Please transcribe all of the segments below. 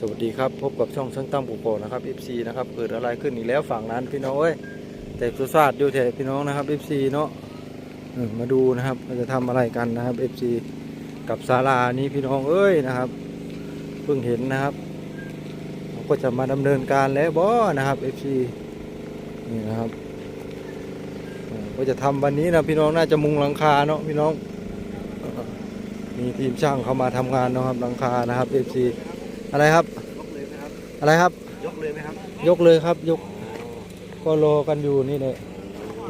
สวัสดีครับ พบกับช่องช่างตั้มกุโกนะครับ FC นะครับเกิดอะไรขึ้นอีกแล้วฝั่งนั้นพี่น้องเอ้ยแต่สุสาดอยู่แถพี่น้องนะครับ FC เนาะมาดูนะครับเราจะทำอะไรกันนะครับ FC กับศาลานี้พี่น้องเอ้ยนะครับเพิ่งเห็นนะครับเราก็จะมาดำเนินการแล้วบ่นะครับ FC นี่นะครับก็จะทำวันนี้นะพี่น้องน่าจะมุงหลังคาเนาะพี่น้องมีทีมช่างเข้ามาทำงานนะครับหลังคานะครับ FC อะไรครับ ยกเลยไหมครับ อะไรครับ ยกเลยไหมครับยกเลยครับยกก็รอกันอยู่นี่เลย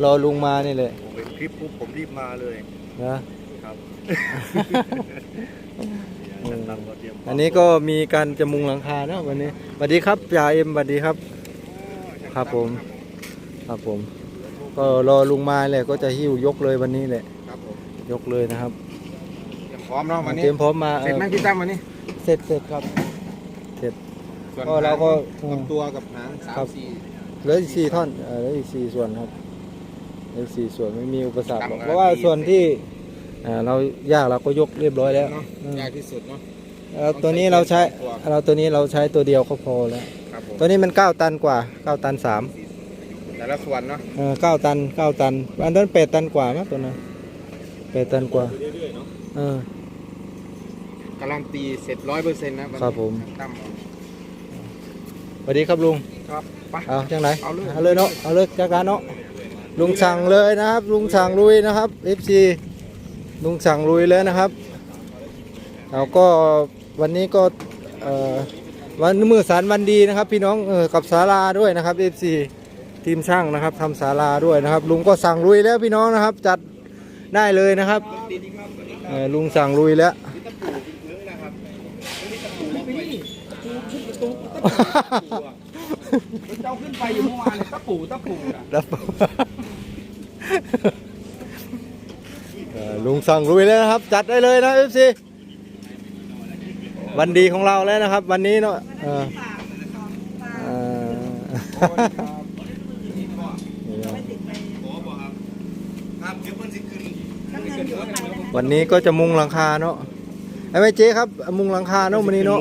รอลุงมานี่เลยผมเป็นคลิปปุ๊บผมรีบมาเลยนะ ครับช่างตั้มก็เตรียมอันนี้ก็มีการจะมุงหลังคาเนาะวันนี้สวัสดีครับจ่าเอ็มสวัสดีครับ ครับผม ครับผม ก็รอลุงมาเลยก็จะหิ้วยกเลยวันนี้แหละครับผมยกเลยนะครับเตรียมพร้อมเนาะวันนี้เตรียมพร้อมมาเสร็จไหมเออพี่ตั้มวันนี้เสร็จเสร็จครับ ส่วนก็เราก็ลำตัวกับหางสาครัมบ สี่ เหลืออีกสี่ท่อนเออเหลืออีกสี่ส่วนครับเหลืออีกสี่ส่วนไม่มีอุปสรรคหรอกต่ำกว่าเพราะว่าที่ส่วนที่อ่าเรายากเราก็ยกเรียบร้อยแล้วเนาะอืมยากที่สุดเนาะแล้วตัวนี้เราใช้ตัว เราตัวนี้เราใช้ตัวเดียวก็พอแล้ว ครับผมตัวนี้มัน 9 ตันกว่า 9 ตัน3แต่ละส่วนเนาะเออ9ตัน 9 ตัน อันนั้น8ตันกว่ามั้งตัวนั้น8ตันกว่าเรื่อยๆเนาะเออการันตีเสร็จร้อยเปอร์เซ็นต์นะวันนี้ครับผมช่างตั้มส วัสดีครับลุงครับไป เอาจังไหนเอาเลย เอาเลยเนาะเอาเลยจักการเนาะลุงสั่งเลยนะครับ ลุงสั่งลุยนะครับ FC ลุงสั่งลุยแล้วนะครับเราก็วันนี้ก็เอ่อวันมือสารวันดีนะครับ พี่น้องเออกับศาลาด้วยนะครับ FC ทีมช่างนะครับทำศาลาด้วยนะครับ ลุงก็สั่งลุยแล้วพี่น้องนะครับ จัดได้เลยนะครับเออลุงสั่งลุยแล้ว เจ้าขึ้นไปอยู่เมื่อวานตะปูตะปูอะครับเอ่อลุงสั่งลุยแล้วนะครับ จัดได้เลยนะ FC วันดีของเราแล้วนะครับ วันนี้เนาะเออเอ่อนี่นะวันนี้ก็จะมุงหลังคาเนาะ ไอ้แม่เจ๊ครับมุงหลังคาเนาะวันนี้เนาะ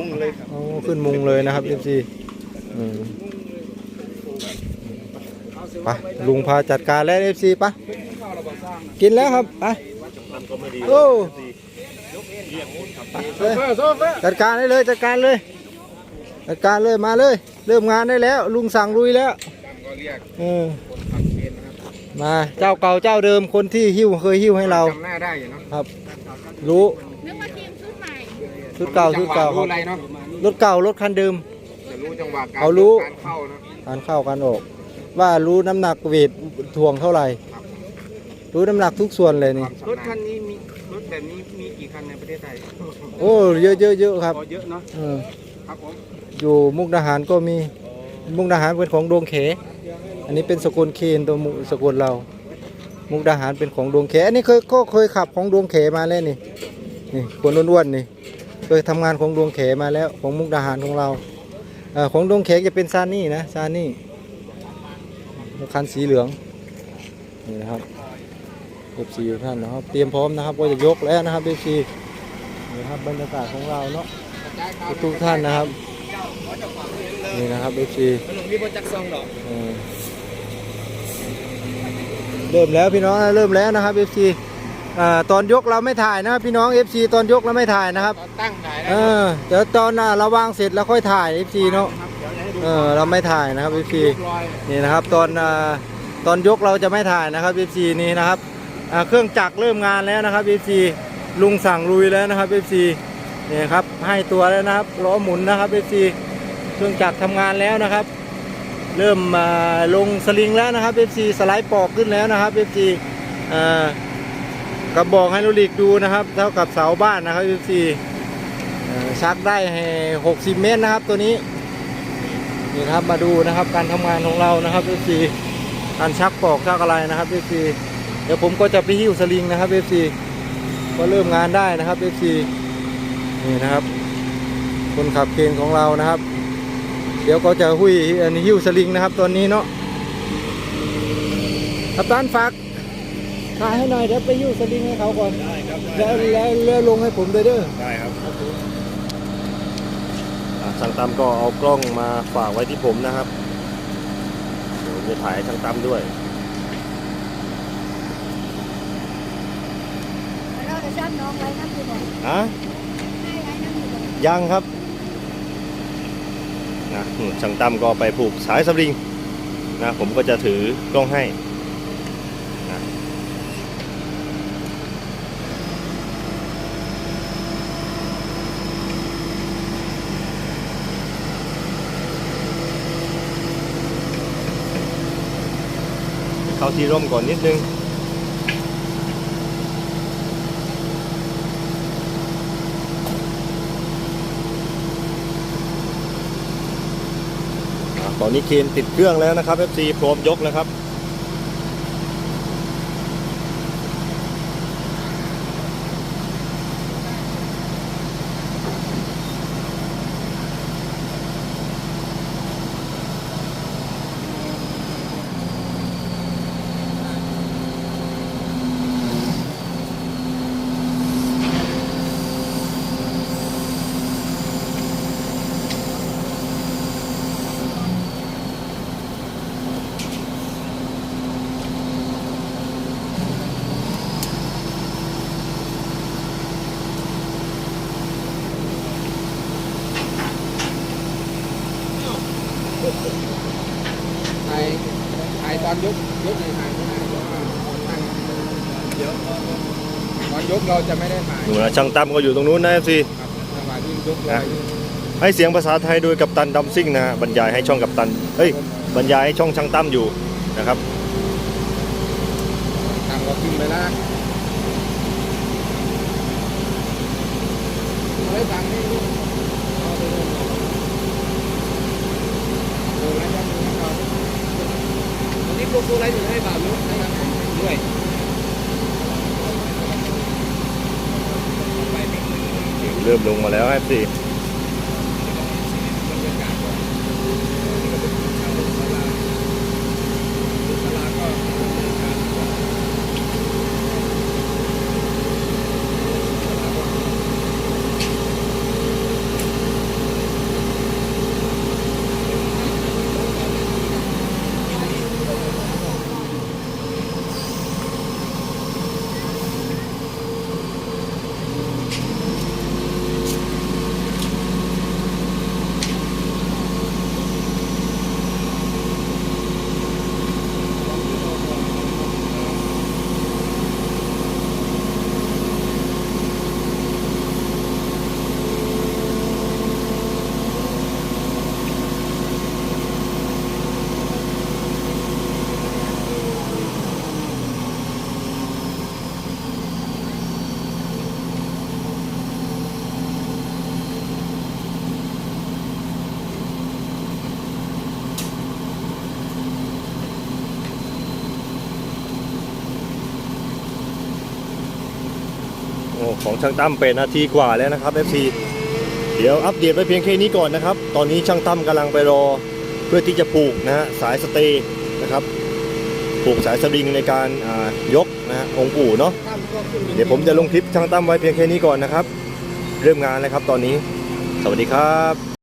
โอ้ขึ้นมุงเลยนะครับ FC อืมไปลุงพาจัดการแล้ว FC ไปะกินแล้วครับไปโอ้ไปเลยโซเฟอร์จัดการได้เลยจัดการเลยจัดการเลยมาเลย เริ่มงานได้แล้ว ลุงสั่งลุยแล้วก็เรียกเออคนขับเคนนะครับมาเจ้าเก่าเจ้าเดิมคนที่หิ้วเคยหิ้วให้เราจำหน้าได้อยู่เนาะครับ รู้ นึกว่าทีมชุดใหม่ ชุดเก่าชุดเก่าครู้รับอะไรเนาะรถเก่ารถคันเดิม จะรู้จังหวะการเขารู้ การเข้าเนาะการเข้าการออก ว่ารู้น้ำหนักเวทถ่วงเท่าไหร่รู้น้ำหนักทุกส่วนเลยนี่ รถคันนี้มีรถแบบนี้มีกี่คันในประเทศไทยโอ้เยอะเยอะเยอะครับพอเยอะเนาะเออครับผมอยู่มุกดาหารก็มีมุกดาหารเป็นของดวงเข อันนี้เป็นสกุลเคนตัวมุสกุลเรา มุกดาหารเป็นของดวงเข อันนี้เคยก็เคยขับของดวงเขมาแล้วนี่นี่คนอ้วนๆนี่ เคยทำงานของดวงเขมาแล้วของมุกดาหารของเราเอของดวงเขจะเป็นซานี่นะซานี่คันสีเหลืองนี่นะครับเอฟซีท่านนะครับ เตรียมพร้อมนะครับว่าจะยกแล้วนะครับเอฟซีนี่ครับบรรยากาศของเราเนาะทุกท่านนะครับนี่นะครับเอฟซีเริ่มแล้วพี่น้องเริ่มแล้วนะครับเอฟซี ตอนยกเราไม่ถ่ายนะครับพี่น้อง FC ตอนยกเราไม่ถ่ายนะครับตอนตั้งขายเอแล้วอเดี๋ยวตอนน่ะเราวางเสร็จแล้วค่อยถ่าย FC เนาะครับเดี๋ยวจะให้ดูเออเราไม่ถ่ายนะครับ FC ยกลอยนี่นะครับตอนอ่าตอนยกเราจะไม่ถ่ายนะครับ FC นี่นะครับอ่าเครื่องจักรเริ่มงานแล้วนะครับ FC ลุงสั่งลุยแล้วนะครับ FC นี่ครับให้ตัวแล้วนะครับล้อหมุนนะครับ FC เครื่องจักรทำงานแล้วนะครับ เริ่มอ่าลงสลิงแล้วนะครับ FC สไลด์ปอกขึ้นแล้วนะครับ FC อ่า กระบอกไฮดรอลิกดูนะครับ เท่ากับเสาบ้านนะครับ FC เอ่อชักได้ให้60 เมตรนะครับตัวนี้นี่ครับมาดูนะครับการทำงานของเรานะครับ FC การชักปอกชักอะไรนะครับ FC เดี๋ยวผมก็จะไปหิ้วสลิงนะครับ FC ก็เริ่มงานได้นะครับ FC นี่นะครับ คนขับเคนของเรานะครับ เดี๋ยวก็จะหุยอันนี้หิ้วสลิงนะครับตอนนี้เนาะกัปตันฝาก ถ่ายให้หน่อยเดี๋ยวไปหิ้วสลิงให้เขาก่อนแล้วแล้วแล้วลงให้ผมด้วยเด้อ ได้ครับอช่างตั้มก็เอากล้องมาฝากไว้ที่ผมนะครับเดี๋ยวผมจะถ่ายให้ช่างตั้มด้วยเราจะชอบน้องไว้น้ำอยู่บ่อะให้ไว้น้ำอยู่บ่ยังครับนะอืมช่างตั้มก็ไปผูกสายสลิงนะผมก็จะถือกล้องให้ เข้าที่ร่มก่อนนิดนึงอะตอนนี้เคนติดเครื่องแล้วนะครับ FC พร้อมยกแล้วครับ ตอนยกยกในถ่ายไม่ได้เพราะว่านั่งเยอะตอนยกเราจะไม่ได้ถ่ายหนูนะช่างตั้มก็อยู่ตรงนู้นนะ FC ครับจังหวะที่ยกลอยนี่ให้เสียงภาษาไทยโดยกัปตันดัมซิ่งนะฮะบรรยายให้ช่องกัปตันเฮ้ยบรรยายให้ช่องช่างตั้มอยู่นะครับตามเราขึ้นไปแล้วไม่ตังค์นี่ลูกเอาไปเลยดูแล้วจะดูให้เราวั นนี้พวกกูอะไรอยู่ให้บาทนู้นนะครับด้วยเริ่มลงมาแล้วครับสี่ ของช่างตั้มเป็นนาทีกว่าแล้วนะครับ FC เดี๋ยวอัปเดตไปเพียงแค่นี้ก่อนนะครับ ตอนนี้ช่างตั้มกำลังไปรอเพื่อที่จะผูกนะฮะสายสเตย์นะครับผูกสายสลิงในการอ่ายกนะฮะองค์ปู่เนาะเดี๋ยวผมจะลงคลิปช่างตั้มไว้เพียงแค่นี้ก่อนนะครับ เริ่มงานแล้วครับตอนนี้ สวัสดีครับ